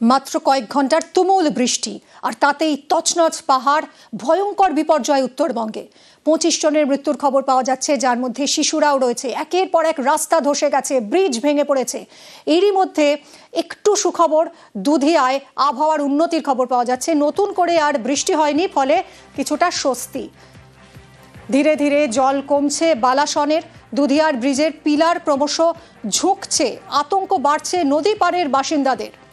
মাত্র কয়েক ঘণ্টার তুমুল বৃষ্টি আর তাতেই তছনছ পাহাড়, ভয়ঙ্কর বিপর্যয় উত্তরবঙ্গে। পঁচিশ জনের মৃত্যুর খবর পাওয়া যাচ্ছে, যার মধ্যে শিশুরাও রয়েছে। একের পর এক রাস্তা ধসে গেছে, ব্রিজ ভেঙে পড়েছে। এরই মধ্যে একটু সুখবর দুধিয়ায় আবহাওয়ার উন্নতির খবর পাওয়া যাচ্ছে। নতুন করে আর বৃষ্টি হয়নি, ফলে কিছুটা স্বস্তি। ধীরে ধীরে জল কমছে বালাসনের, দুধিয়ার ব্রিজের পিলার ক্রমশ ঝুঁকছে, আতঙ্ক বাড়ছে নদী পাড়ের বাসিন্দাদের।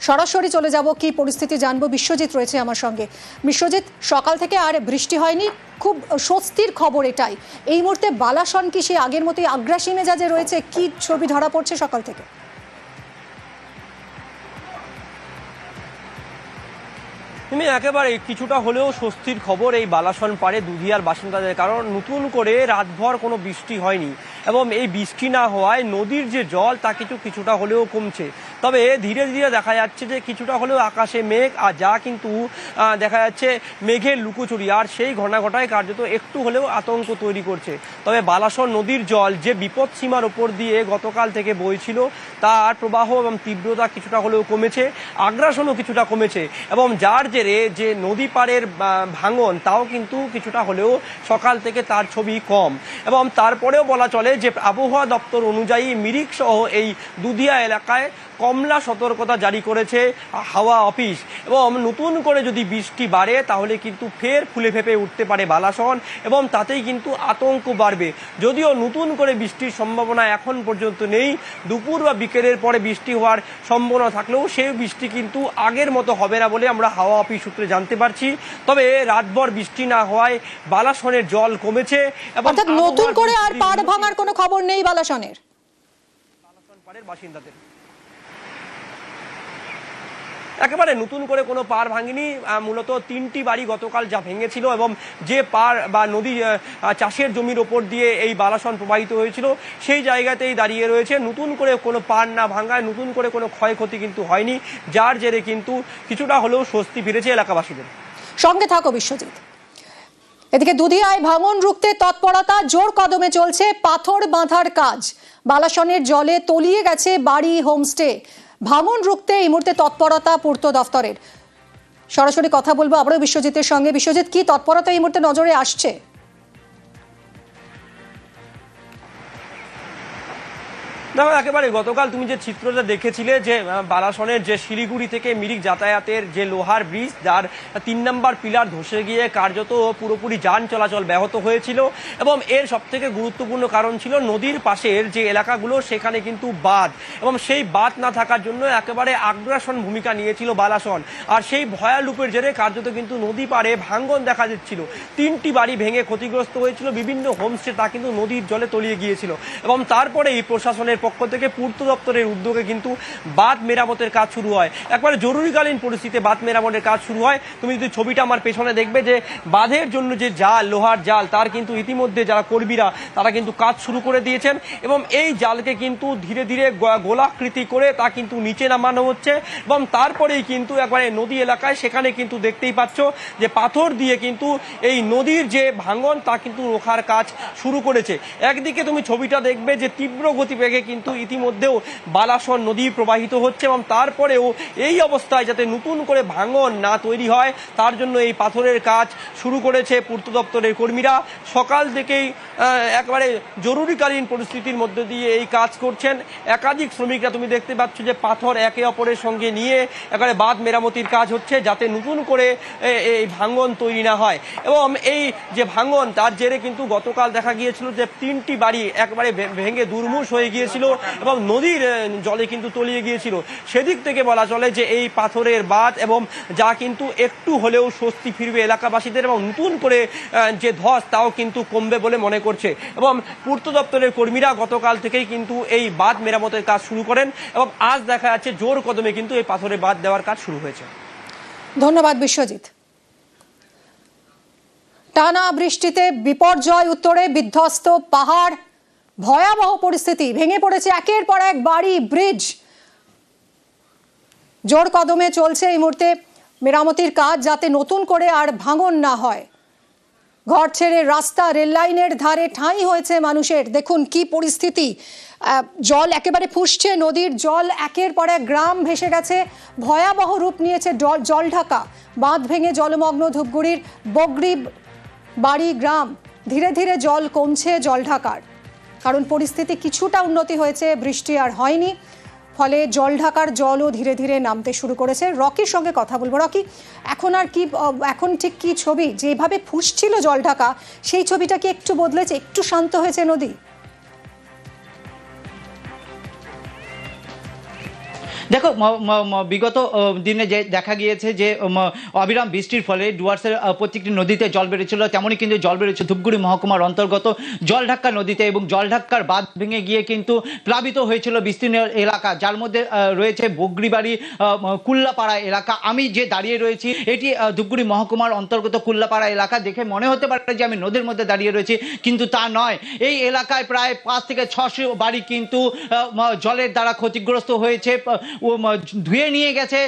সরাসরি চলে যাব, কি পরিস্থিতি জানব? বিশ্বজিৎ রয়েছে আমার সঙ্গে। বিশ্বজিৎ, সকাল থেকে আর বৃষ্টি হয়নি। খুব স্বস্তির খবর এটাই। এই মুহূর্তে বালাসন কি সে আগের মতোই আগ্রাসী মেজাজে রয়েছে? কি ছবি ধরা পড়ছে সকাল থেকে? তুমি একেবারে কিছুটা হলেও স্বস্তির খবর এই বালাসন পাড়ে দুধিয়ার বাসিন্দাদের, কারণ নতুন করে রাতভর কোনো বৃষ্টি হয়নি এবং এই বৃষ্টি না হওয়ায় নদীর যে জল, তা কিছু কিছুটা হলেও কমছে। তবে ধীরে ধীরে দেখা যাচ্ছে যে কিছুটা হলেও আকাশে মেঘ আর যা কিন্তু দেখা যাচ্ছে মেঘের লুকোচুরি। আর সেই ঘটনাঘটায় কার্যত একটু হলেও আতঙ্ক তৈরি করছে। তবে বালাসর নদীর জল যে বিপদ সীমার ওপর দিয়ে গতকাল থেকে বইছিল, তার প্রবাহ এবং তীব্রতা কিছুটা হলেও কমেছে, আগ্রাসনও কিছুটা কমেছে এবং যার জেরে যে নদী পাড়ের ভাঙন, তাও কিন্তু কিছুটা হলেও সকাল থেকে তার ছবি কম। এবং তারপরেও বলা চলে যে আবহাওয়া দপ্তর অনুযায়ী মিরিক সহ এই দুধিয়া এলাকায় কমলা সতর্কতা জারি করেছে হাওয়া অফিস। এবং নতুন করে যদি বৃষ্টি বাড়ে তাহলে কিন্তু ফের ফুলে ফেপে উঠতে পারে বালাসন এবং তাতেই কিন্তু আতঙ্ক বাড়বে। যদিও নতুন করে বৃষ্টির সম্ভাবনা এখন পর্যন্ত নেই দুপুর বা বিকেলের পরে বৃষ্টি হওয়ার সম্ভাবনা থাকলেও সেই বৃষ্টি কিন্তু আগের মতো হবে না বলে আমরা হাওয়া অফিস সূত্রে জানতে পারছি। তবে রাতভর বৃষ্টি না হওয়ায় বালাসনের জল কমেছে এবং নতুন করে আর পাড় ভাঙার কোনো খবর নেই বালাসনের। বালাসন পাড়ের বাসিন্দাদের। একেবারে নতুন করে কোনো পার ভাঙেনি। মূলত তিনটি বাড়ি গতকাল যা ভেঙেছিল এবং যে পার বা নদী চাষের জমির ওপর দিয়ে এই বালাসন প্রবাহিত হয়েছিল, সেই জায়গাতেই দাঁড়িয়ে রয়েছে। নতুন করে কোনো পার না ভাঙায়, নতুন করে কোনো ক্ষয়ক্ষতি কিন্তু হয়নি। যার জেরে কিন্তু কিছুটা হলেও স্বস্তি ফিরেছে এলাকাবাসীদের। সঙ্গে থাকো বিশ্বজিৎ। এদিকে দুধিয়ায় ভাঙন রুখতে তৎপরতা, জোর কদমে চলছে পাথর বাঁধার কাজ। বালাসনের জলে তলিয়ে গেছে বাড়ি, হোমস্টে। ভাঙন রুখতে এই মুহূর্তে তৎপরতা পূর্ত দফতরের। সরাসরি কথা বলব আবারও বিশ্বজিতের সঙ্গে। বিশ্বজিৎ, কি তৎপরতা এই মুহূর্তে নজরে আসছে? দেখো একেবারে গতকাল তুমি যে চিত্রটা দেখেছিলে যে বালাসনের যে শিলিগুড়ি থেকে মিরিক যাতায়াতের যে লোহার ব্রিজ, যার তিন নম্বর পিলার ধসে গিয়ে কার্যত পুরোপুরি যান চলাচল ব্যাহত হয়েছিল এবং এর সব থেকে গুরুত্বপূর্ণ কারণ ছিল নদীর পাশের যে এলাকাগুলো, সেখানে কিন্তু বাঁধ এবং সেই বাঁধ না থাকার জন্য একেবারে আগ্রাসন ভূমিকা নিয়েছিল বালাসন। আর সেই ভয়ালুপের জেরে কার্যত কিন্তু নদী পাড়ে ভাঙ্গন দেখা যাচ্ছিল তিনটি বাড়ি ভেঙে ক্ষতিগ্রস্ত হয়েছিল, বিভিন্ন হোমস্টে তা কিন্তু নদীর জলে তলিয়ে গিয়েছিল এবং তারপরে এই প্রশাসনের পক্ষ থেকে পূর্ত দপ্তরের উদ্যোগে কিন্তু বাঁধ মেরামতের কাজ শুরু হয়। একবারে জরুরিকালীন পরিস্থিতিতে বাঁধ মেরামতের কাজ শুরু হয়। তুমি যদি ছবিটা আমার পেছনে দেখবে যে বাঁধের জন্য যে জাল, লোহার জাল, তার কিন্তু ইতিমধ্যে যারা কর্মীরা, তারা কিন্তু কাজ শুরু করে দিয়েছেন এবং এই জালকে কিন্তু ধীরে ধীরে গোলাকৃতি করে তা কিন্তু নিচে নামানো হচ্ছে এবং তারপরেই কিন্তু একবারে নদী এলাকায় সেখানে কিন্তু দেখতেই পাচ্ছ যে পাথর দিয়ে কিন্তু এই নদীর যে ভাঙন তা কিন্তু রোখার কাজ শুরু করেছে। একদিকে তুমি ছবিটা দেখবে যে তীব্র গতিবেগে কিন্তু ইতিমধ্যেও বালাসন নদী প্রবাহিত হচ্ছে এবং তারপরেও এই অবস্থায় যাতে নতুন করে ভাঙন না তৈরি হয়, তার জন্য এই পাথরের কাজ শুরু করেছে পূর্ত দপ্তরের কর্মীরা। সকাল থেকেই একবারে একেবারে জরুরিকালীন পরিস্থিতির মধ্যে দিয়ে এই কাজ করছেন। একাধিক শ্রমিকরা, তুমি দেখতে পাচ্ছ যে পাথর একে অপরের সঙ্গে নিয়ে একেবারে বাঁধ মেরামতির কাজ হচ্ছে যাতে নতুন করে এই ভাঙন তৈরি না হয়। এবং এই যে ভাঙন, তার জেরে কিন্তু গতকাল দেখা গিয়েছিল যে তিনটি বাড়ি একবারে ভেঙে দুর্মুষ হয়ে গিয়েছিল। এবং নদীর জলে কিন্তু তলিয়ে গিয়েছিল। সেদিক থেকে বলা চলে যে এই পাথরের বাঁধ এবং যা কিন্তু একটু হলেও স্বস্তি ফিরবে এলাকাবাসীদের এবং নতুন করে যে ধস তাও কিন্তু কমবে বলে মনে করছে। এবং পূর্ত দপ্তরের কর্মীরা গতকাল থেকেই কিন্তু এই বাঁধ মেরামতের কাজ শুরু করেন এবং আজ দেখা যাচ্ছে জোর কদমে কিন্তু এই পাথরের বাঁধ দেওয়ার কাজ শুরু হয়েছে। ধন্যবাদ বিশ্বজিৎ। টানা বৃষ্টিতে বিপর্যয় উত্তরে বিধ্বস্ত পাহাড় ভয়াবহ পরিস্থিতি ভেঙে পড়েছে একের পর এক বাড়ি ব্রিজ জোর কদমে চলছে এই মুহূর্তে মেরামতির কাজ যাতে নতুন করে আর ভাঙন না হয়। ঘর ছেড়ে রাস্তা, রেল লাইনের ধারে ঠাঁই হয়েছে মানুষের। দেখুন কি পরিস্থিতি। জল একেবারে ফুসছে নদীর জল, একের পর এক গ্রাম ভেসে গেছে। ভয়াবহ রূপ নিয়েছে জল ঢাকা। বাঁধ ভেঙে জলমগ্ন ধূপগুড়ির বগরি বাড়ি গ্রাম। ধীরে ধীরে জল কমছে জল ঢাকার। কারণ পরিস্থিতি কিছুটা উন্নতি হয়েছে, বৃষ্টি আর হয়নি। ফলে জল ঢাকার জলও ধীরে ধীরে নামতে শুরু করেছে। রকির সঙ্গে কথা বলব। রকি, এখন আর কি এখন ঠিক কি ছবি? যেভাবে ফুসছিল জল ঢাকা, সেই ছবিটা কি একটু বদলেছে, একটু শান্ত হয়েছে নদী? দেখো বিগত দিনে যে দেখা গিয়েছে যে অবিরাম বৃষ্টির ফলে ডুয়ার্সের প্রত্যেকটি নদীতে জল বেড়েছিল। তেমনই কিন্তু জল বেড়েছে ধূপগুড়ি মহকুমার অন্তর্গত জলঢাক্কা নদীতে এবং জলঢাক্কার বাঁধ ভেঙে গিয়ে কিন্তু প্লাবিত হয়েছিল বিস্তীর্ণ এলাকা। যার মধ্যে রয়েছে বগরিবাড়ি কুল্লাপাড়া এলাকা। আমি যে দাঁড়িয়ে রয়েছি, এটি ধূপগুড়ি মহকুমার অন্তর্গত কুল্লাপাড়া এলাকা। দেখে মনে হতে পারে যে আমি নদীর মধ্যে দাঁড়িয়ে রয়েছি, কিন্তু তা নয়। এই এলাকায় প্রায় পাঁচ থেকে ছশো বাড়ি কিন্তু জলের দ্বারা ক্ষতিগ্রস্ত হয়েছে। ধুয়ে নিয়ে গেছে।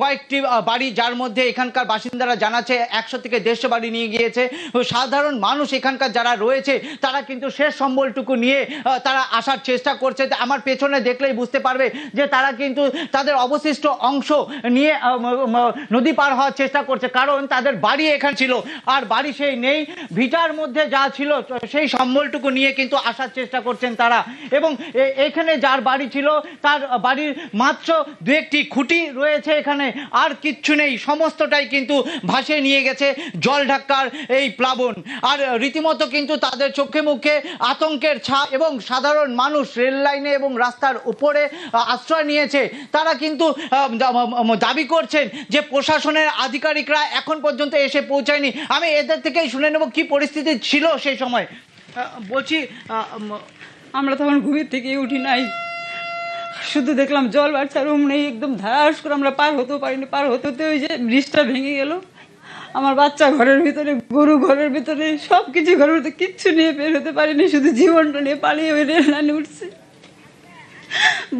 কয়েকটি বাড়ি যার মধ্যে এখানকার বাসিন্দারা জানাচ্ছে, একশো থেকে দেড়শো বাড়ি নিয়ে গিয়েছে। সাধারণ মানুষ এখানকার যারা রয়েছে, তারা কিন্তু শেষ সম্বলটুকু নিয়ে তারা আসার চেষ্টা করছে। আমার পেছনে দেখলেই বুঝতে পারবে যে তারা কিন্তু তাদের অবশিষ্ট অংশ নিয়ে নদী পার হওয়ার চেষ্টা করছে। কারণ তাদের বাড়ি এখানে ছিল, আর বাড়ি সেই নেই। ভিটার মধ্যে যা ছিল, সেই সম্বলটুকু নিয়ে কিন্তু আসার চেষ্টা করছেন তারা। এবং এখানে যার বাড়ি ছিল, তার বাড়ির মাত্র দু একটি খুঁটি রয়েছে এখানে। আর কিচ্ছু নেই, সমস্তটাই কিন্তু ভাসিয়ে নিয়ে গেছে জল ঢাক্কার এই প্লাবন। আর রীতিমতো কিন্তু তাদের চোখে মুখে আতঙ্কের ছাপ এবং সাধারণ মানুষ রেল লাইনে এবং রাস্তার উপরে আশ্রয় নিয়েছে। তারা কিন্তু দাবি করছেন যে প্রশাসনের আধিকারিকরা এখন পর্যন্ত এসে পৌঁছায়নি। আমি এদের থেকেই শুনে নেব কি পরিস্থিতি ছিল সেই সময়। বলছি আমরা তখন ঘুমের থেকে উঠি নাই। শুধু দেখলাম জল বাড়ছে রুম নেই একদম ধাস করে আমরা পার হতেও পারিনি, পার হতে হতে ওই যে ব্রিজটা ভেঙে গেল। আমার বাচ্চা ঘরের ভিতরে, গরু ঘরের ভিতরে সব কিছু ঘরের ভিতরে, কিচ্ছু নিয়ে বের হতে পারিনি, শুধু জীবনটা নিয়ে পালিয়ে ওই রেল লাইনে উঠছে।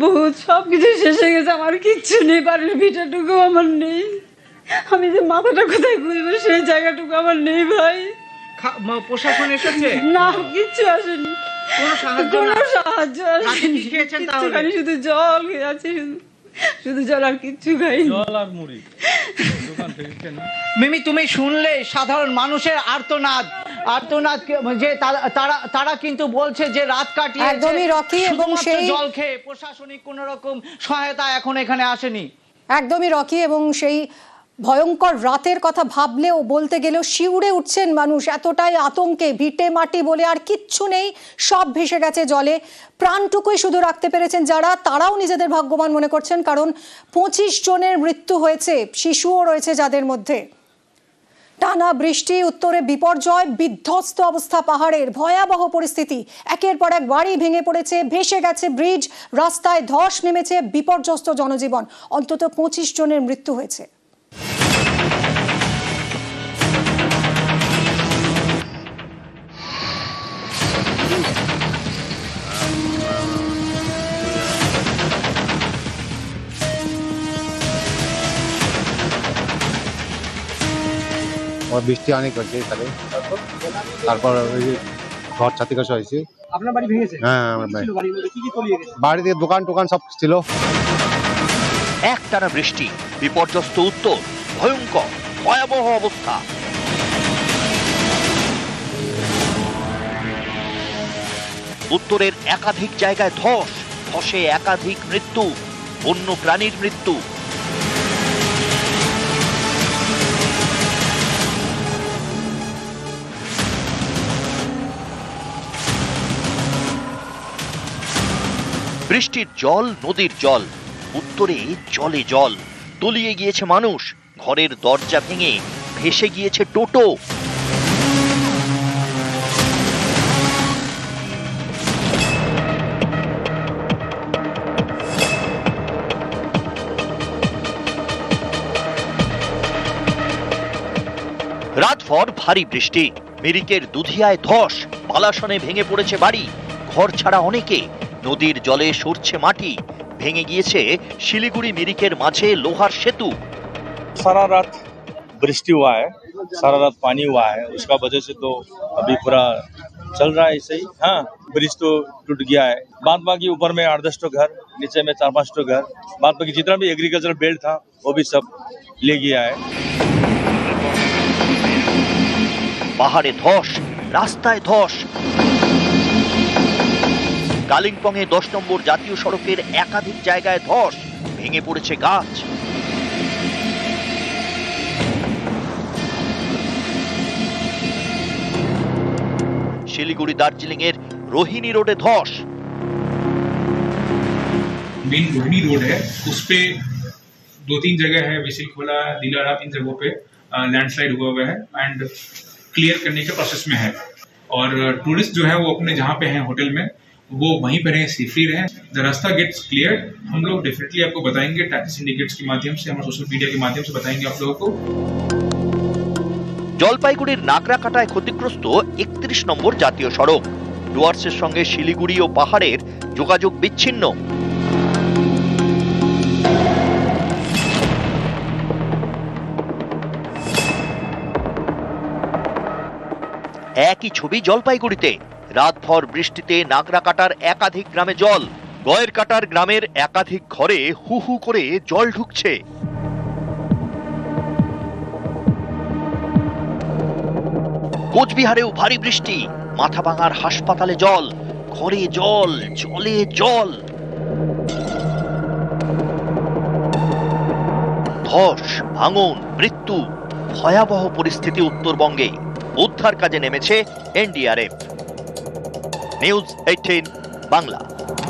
বহুত সব কিছু শেষ হয়ে গেছে, আমার কিচ্ছু নেই, বাড়ির ভিটাটুকু আমার নেই। আমি যে মাথাটা কোথায় গুঁজবো সেই জায়গাটুকু আমার নেই ভাই। প্রশাসন এসেছে? না কিচ্ছু আসেনি। কোনো সাহায্য কোনো সাহায্য আসেনি। খেয়েছেন তাহলে? শুধু জল আছি শুধু শুধু জল আর কিচ্ছু খাই মিমি তুমি শুনলে সাধারণ মানুষের আর্তনাদ। আর্তনাদ যে তারা তারা- তারা কিন্তু বলছে যে রাত কাটিয়ে একদমই রকি এবং সেই- জল খেয়ে প্রশাসনিক কোন রকম সহায়তা এখন এখানে আসেনি। একদমই রকি এবং সেই ভয়ঙ্কর রাতের কথা ভাবলেও বলতে গেলেও শিউরে উঠছেন মানুষ। এতটাই আতঙ্কে ভিটে মাটি বলে আর কিচ্ছু নেই, সব ভেসে গেছে জলে। প্রাণটুকুই শুধু রাখতে পেরেছেন যারা, তারাও নিজেদের ভাগ্যবান মনে করছেন, কারণ পঁচিশ জনের মৃত্যু হয়েছে, শিশুও রয়েছে যাদের মধ্যে। টানা বৃষ্টি, উত্তরে বিপর্যয়, বিধ্বস্ত অবস্থা পাহাড়ের ভয়াবহ পরিস্থিতি। একের পর এক বাড়ি ভেঙে পড়েছে, ভেসে গেছে ব্রিজ, রাস্তায় ধস নেমেছে বিপর্যস্ত জনজীবন। অন্তত পঁচিশ জনের মৃত্যু হয়েছে। और বৃষ্টি অনেক হচ্ছে তাহলে তারপর ওই যে ঘর ছাতি কাছে হয়েছে। আপনার বাড়ি ভেঙেছে? হ্যাঁ আমার বাড়ি। বাড়িতে দোকান টোকান সব ছিল। একটানা বৃষ্টি বিপর্যস্ত উত্তর ভয়ঙ্কর ভয়াবহ অবস্থা। উত্তরের একাধিক জায়গায় ধস ধসে একাধিক মৃত্যু বন্য প্রাণীর মৃত্যু। বৃষ্টির জল, নদীর জল, উত্তরে জলে জল। তলিয়ে গিয়েছে মানুষ, ঘরের দরজা ভেঙে ভেসে গিয়েছে টোটো। রাতভর ভারী বৃষ্টি, মিরিকের দুধিয়ায় ধস পালাসনে ভেঙে পড়েছে বাড়ি, ঘর ছাড়া অনেকে। নদীর জলে সরছে মাটি ভেঙে গিয়েছে শিলিগুড়ি মিরিকের মাঝে লোহার সেতু সারা রাত वृष्टि हुआ है सारा रात पानी हुआ है उसका वजह से तो अभी पूरा चल रहा है ऐसे ही हाँ ब्रिज तो टूट गया है बाद बाकी ऊपर में आठ दस ठो घर नीचे में चार पांच ठो घर बाद बाकी जितना भी एग्रीकल्चर बेल्ट था वो भी सब ले गया है পাহাড়ে ধস রাস্তায় ধস কালিম্পংয়ে দশ নম্বর জাতীয় সড়কের একাধিক জায়গায় ধস ভেঙে পড়েছে গাছ শিলিগুড়ি দার্জিলিং এর রোহিণী রোডে ধস मेन रोहिणी रोड है उस पे दो तीन जगह है विसिल खोला दिलारा इन जगहों पे लैंडस्लाइड हुआ हुआ है एंड क्लियर करने के प्रोसेस में है और टूरिस्ट जो है वो अपने जहाँ पे हैं होटल में वो वहीं पर रहे सेफली रहे द रास्ता गेट्स क्लियर हम लोग डेफिनेटली आपको बताएंगे टैक्सी सिंडिकेट्स के माध्यम से हमारे सोशल मीडिया के माध्यम से बताएंगे आप लोगों को জলপাইগুড়ির নাগরাকাটায় ক্ষতিগ্রস্ত একত্রিশ নম্বর জাতীয় সড়ক ডুয়ার্সের সঙ্গে শিলিগুড়ি ও পাহাড়ের যোগাযোগ বিচ্ছিন্ন একই ছবি জলপাইগুড়িতে রাতভর বৃষ্টিতে নাগরাকাটার একাধিক গ্রামে জল, গয়ের কাটার গ্রামের একাধিক ঘরে হু হু করে জল ঢুকছে। কোচবিহারেও ভারী বৃষ্টি মাথা ভাঙার হাসপাতালে জল, ঘরে জল, জলে জল। ধস, ভাঙন, মৃত্যু, ভয়াবহ পরিস্থিতি উত্তরবঙ্গে। উদ্ধার কাজে নেমেছে এনডিআরএফ। News eighteen Bangla